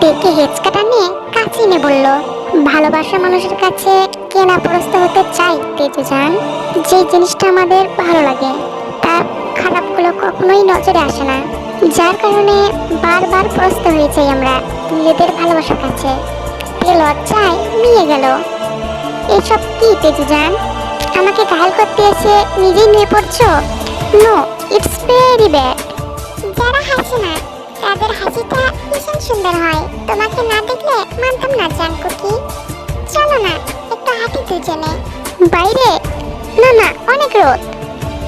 পেকে হেঁচকাটা নিয়ে কাছে এনে বলল ভালোবাসার মানুষের কাছে কেনা পরস্ত হতে চাই, তেজু জান। যে জিনিসটা আমাদের ভালো লাগে তার খারাপগুলো কখনোই নজরে আসে না। যার কারণে বারবার প্রস্ত হয়ে যাই আমরা নিজেদের ভালোবাসার কাছে। এ লজ্জায় নিয়ে গেল। এসব কি, তেজু জান? আমাকে ঘায়াল করতে এসে নিজেই নিয়ে পড়ছো? No, it's very bad. যারা হাসে না তাদের হাসিটা ভীষণ সুন্দর হয়। তোমাকে না দেখলে মানতাম না জান কুকি চলো না, একটু হাঁটি দুজনে বাইরে? না না, অনেক রোদ।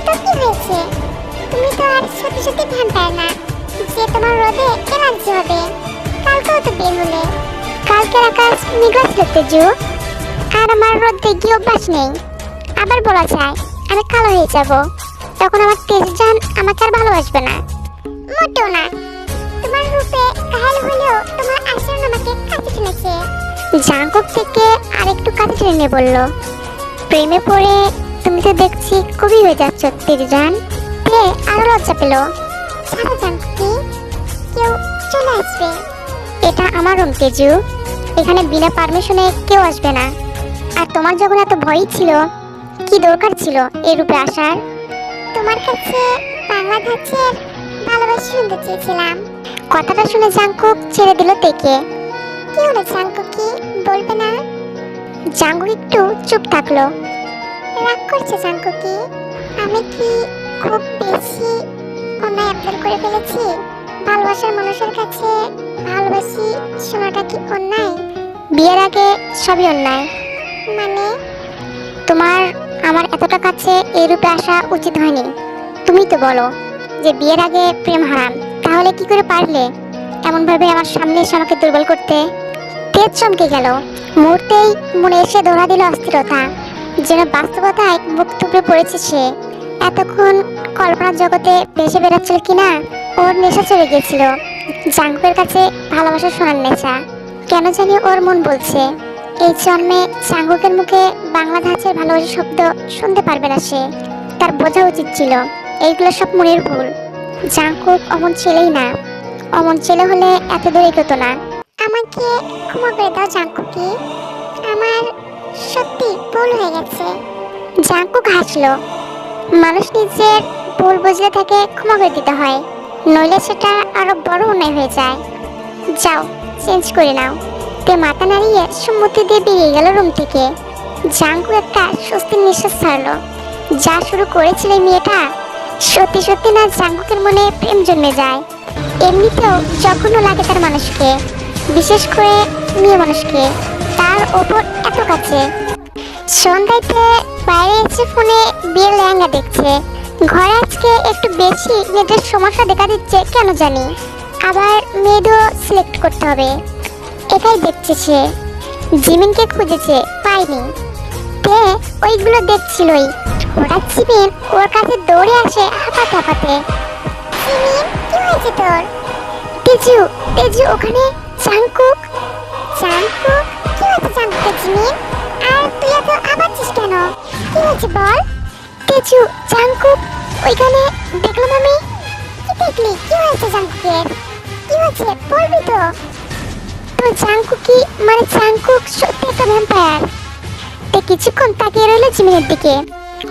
তো কি হয়েছে? তুমি তো আর সত্যি সত্যি ভ্যাম্পায়ার না যে তোমার রোদে এলার্জি হবে। কালকেও তো বের হলে। কালকের আকাশ ছিল তেজু আর আমার রোদে গিয়ে অভ্যাস নেই। আবার বলা যায়, আমি কালো হয়ে যাব। তখন আমার তেজ জান আমাকে আর ভালোবাসবে না। মোটেও না। রূপে ঘায়াল হলেও তোমার আচরণ আমাকে কাছে থেকে আরেকটু কাছে টেনে নিয়ে বলল, প্রেমে পড়ে তুমি তো দেখছি কবি হয়ে যাচ্ছ, তিরজান। তে আরও লজ্জা পেল, ছাড়ো জাঙ্কুকি কেউ চলে আসবে। এটা আমার রুম, তেজু। এখানে বিনা পারমিশনে কেউ আসবে না। আর তোমার যখন এত ভয়ই ছিল, কি দরকার ছিল এই রূপে আসার? তোমার কাছে বাংলা ধাঁচের ভালোবাসা শুনতে চেয়েছিলাম। কথাটা শুনে জাঙ্কুক ছেড়ে দিল তেকে। কি হলো জাঙ্কুক কি বলবে না? জাঙ্কুক একটু চুপ থাকল। রাগ করছে জাঙ্কুক কি আমি কি খুব বেশি অন্যায় আবদার করে ফেলেছি? ভালোবাসার মানুষের কাছে ভালোবাসি শোনাটা কি অন্যায়? বিয়ের আগে সবই অন্যায়। মানে? তোমার আমার এতটা কাছে এই রূপে আসা উচিত হয়নি। তুমি তো বলো যে বিয়ের আগে প্রেম হারাম। তাহলে কি করে পারলে? এমন ভাবে আমার সামনে এসে আমাকে দুর্বল করতে। তেজ চমকে গেল। মুহূর্তেই মনে এসে দৌড়া দিল অস্থিরতা। যেন বাস্তবতায় মুখ থুবড়ে পড়েছে সে। এতক্ষণ কল্পনার জগতে ভেসে বেড়াচ্ছিল কিনা? ওর নেশা চলে গিয়েছিল। জাঙ্কুয়ের কাছে ভালোবাসা শোনার নেশা। কেন জানি ওর মন বলছে। এই জন্মে চাঙ্গুকের মুখে বাংলা ধাঁচের ভালোবাসা শব্দ শুনতে পারবে না সে। তার বোঝা উচিত ছিল। এইগুলো সব মনের ভুল। জাঙ্কুক অমন ছেলেই না। অমন ছেলে হলে এত দূরে এগোতো না। আমাকে ক্ষমা করে দাও জাঙ্কুকি আমার সত্যি ভুল হয়ে গেছে। জাঙ্কুক হাসলো। মানুষ নিজের ভুল বুঝলে তাকে ক্ষমা করে দিতে হয়। নইলে সেটা আরও বড় অন্যায় হয়ে যায়। যাও চেঞ্জ করে নাও। তে মাথা নাড়িয়ে সম্মতি দিয়ে বেরিয়ে গেল রুম থেকে। জাঙ্কু একটা স্বস্তির নিঃশ্বাস ছাড়লো। যা শুরু করেছিল মেয়েটা সত্যি সত্যি না জাঙ্কুকের মনে প্রেম জন্মে যায়। এমনিতেও যখনও লাগে তার মানুষকে। বিশেষ করে মেয়ে মানুষকে। তার ওপর এত কাছে। সন্ধ্যাতে বাইরে এসে ফোনে বিয়ের লেহেঙ্গা দেখছে। ঘরে আজকে একটু বেশি মেয়েদের সমস্যা দেখা দিচ্ছে, কেন জানি। আবার মেয়েদেরও সিলেক্ট করতে হবে। এটাই দেখছে সে। জিমিনকে খুঁজেছে, পায়নি। তে ওইগুলো দেখছিলই। হঠাৎ জিমিন ওর কাছে দৌড়ে আসে হাঁপাতে হাঁপাতে জিমিন কি হয়েছে তোর? তেজু তেজু, ওখানে চাংকুক চাংকুক কি হয়েছে চাংকুকের জিমিন আর তুই এত আবাচ্ছিস কেন? কি হয়েছে বল? তেজু চাংকুক ওইখানে দেখলাম আমি? কি দেখলি? কি হয়েছে চাংকুকের কি হয়েছে? বলবি তো। তো চাংকুকি মানে চাংকুক সত্যি একটা ভ্যাম্পায়ার কিছুক্ষণ তাকিয়ে রইল জিমিনের দিকে।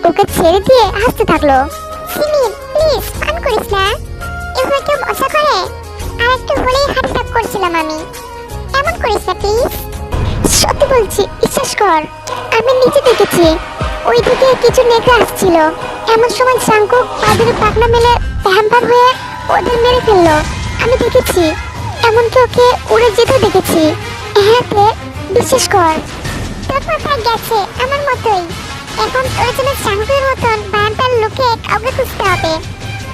ওকে ছেড়ে দিয়ে হাসতে থাকল। জিমিন প্লিজ ফান করিস না। এভাবে কেউ মজা করে? আর একটু হলেই হার্ট অ্যাটাক করছিলাম আমি। এমন করিস না, প্লিজ। সত্যি বলছি, বিশ্বাস কর, আমি নিচে দেখেছি। ওই দিকে কিছু নেকড়ে আসছিল। এমন সময় চাংকুক পাদের পাকনা মেলে ভ্যাম্পার হয়ে ওদের মেরে ফেলল। আমি দেখেছি, এমনকি ওকে উড়ে যেতে দেখেছি। হ্যাঁ বিশ্বাস কর। তোর মাথায় গেছে আমার মতোই। এখন তোর জন্য চাঙ্গুর মতন ভ্যাম্পায়ার লোকে কাউকে খুঁজতে হবে।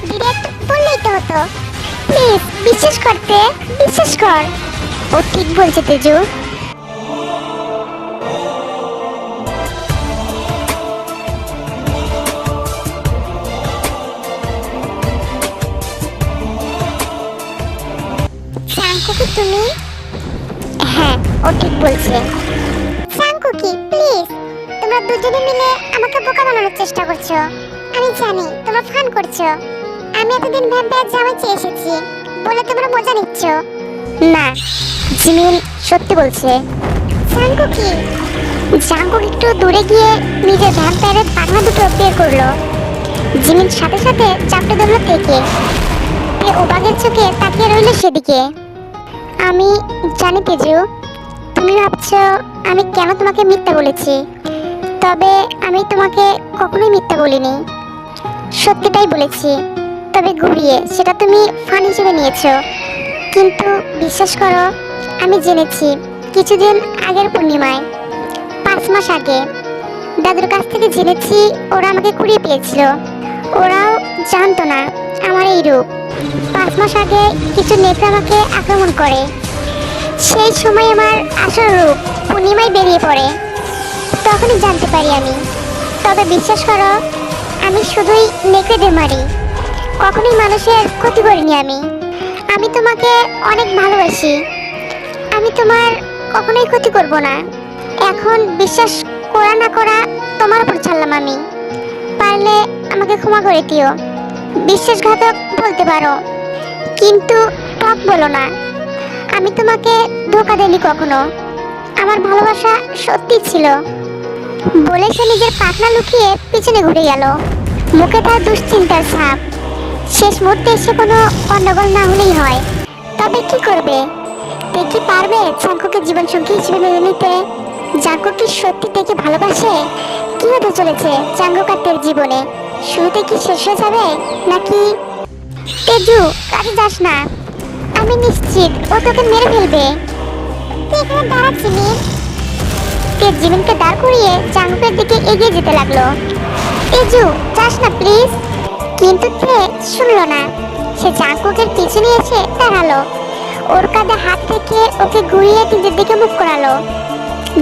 ডিরেক্ট বললেই তো হতো। প্লিজ, বিশ্বাস করতে, বিশ্বাস কর। ও ঠিক বলছে তেজু। তুমি? হ্যাঁ ও ঠিক বলছে। চাঙ্কুকি প্লিজ। তোমরা দুজনে মিলে আমাকে বোকা বানানোর চেষ্টা করছ। আমি জানি তোমরা ফান করছ। আমি এতদিন ভ্যাম্পায়ার জামা চেয়ে এসেছি বলে তোমরা মজা নিচ্ছ। না জিমিন সত্যি বলছে। জাঙ্কু কি? জাঙ্কুক একটু দূরে গিয়ে নিজের ভ্যাম্পায়ারের পাখনা দুটো বের করল। জিমিন সাথে সাথে চাপটে ধরলো থেকে। ওবাগের চোখে তাকিয়ে রইল সেদিকে। আমি জানি তেজু, তুমি ভাবছ আমি কেন তোমাকে মিথ্যা বলেছি? তবে আমি তোমাকে কখনোই মিথ্যা বলিনি। সত্যিটাই বলেছি। তবে ঘুরিয়ে সেটা তুমি ফান হিসেবে নিয়েছো। কিন্তু বিশ্বাস করো, আমি জেনেছি কিছুদিন আগের পূর্ণিমায়, পাঁচ মাস আগে। দাদুর কাছ থেকে জেনেছি ওরা আমাকে কুড়িয়ে পেয়েছিল। ওরাও জানতো না আমার এই রূপ। পাঁচ মাস আগে কিছু নেতা আমাকে আক্রমণ করে। সেই সময় আমার আসল রূপ পূর্ণিমায় বেরিয়ে পড়ে। তখনই জানতে পারি আমি। তবে বিশ্বাস করো, আমি শুধুই নেকড়েদের মারি। কখনোই মানুষের ক্ষতি করিনি আমি। আমি তোমাকে অনেক ভালোবাসি। আমি তোমার কখনোই ক্ষতি করব না। এখন বিশ্বাস করা না করা তোমার উপর ছাড়লাম আমি। পারলে আমাকে ক্ষমা করে দিও। বিশ্বাসঘাতক বলতে পারো। কিন্তু টক বলো না। আমি তোমাকে ধোকা দেনি কখনো। আমার ভালোবাসা সত্যি ছিল। বলে সে নিজের পাখনা লুকিয়ে পিছনে ঘুরে গেল। মুখে তার দুশ্চিন্তার ছাপ। শেষ মুহূর্তে এসে কোনো গন্ডগোল না হলেই হয়। তবে কি করবে? কি পারবে চাঙ্কুকে জীবনসঙ্গী হিসেবে মেনে নিতে? জাঙ্কু কি সত্যি থেকে ভালোবাসে? কি হতে চলেছে চাঙ্গুকাতের জীবনে? শুরুতে কি শেষ হয়ে যাবে? নাকি তেজু, কাজে যাস না। আমি নিশ্চিত ও তোকে মেরে ফেলবে। তুই এখানে দাঁড়াচ্ছি তে জীবনকে দাঁড় করিয়ে চাঙ্গুকের দিকে এগিয়ে যেতে লাগল। তেজু যাস না প্লিজ। কিন্তু তে শুনলো না। সে চাঙ্কুকের পিছনে এসে দাঁড়াল। ওর কাঁধে হাত থেকে ওকে ঘুরিয়ে নিজের দিকে মুখ করালো।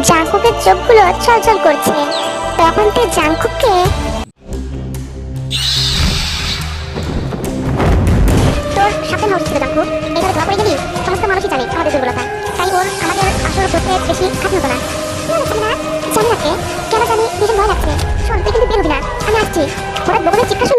জাঙ্কুকের চোখগুলো চলচল করছে। তখন তে জাঙ্কুককে তোর আমাদের বেশি খাটনি হতো না। যাচ্ছি হঠাৎ বগুনের চিৎকার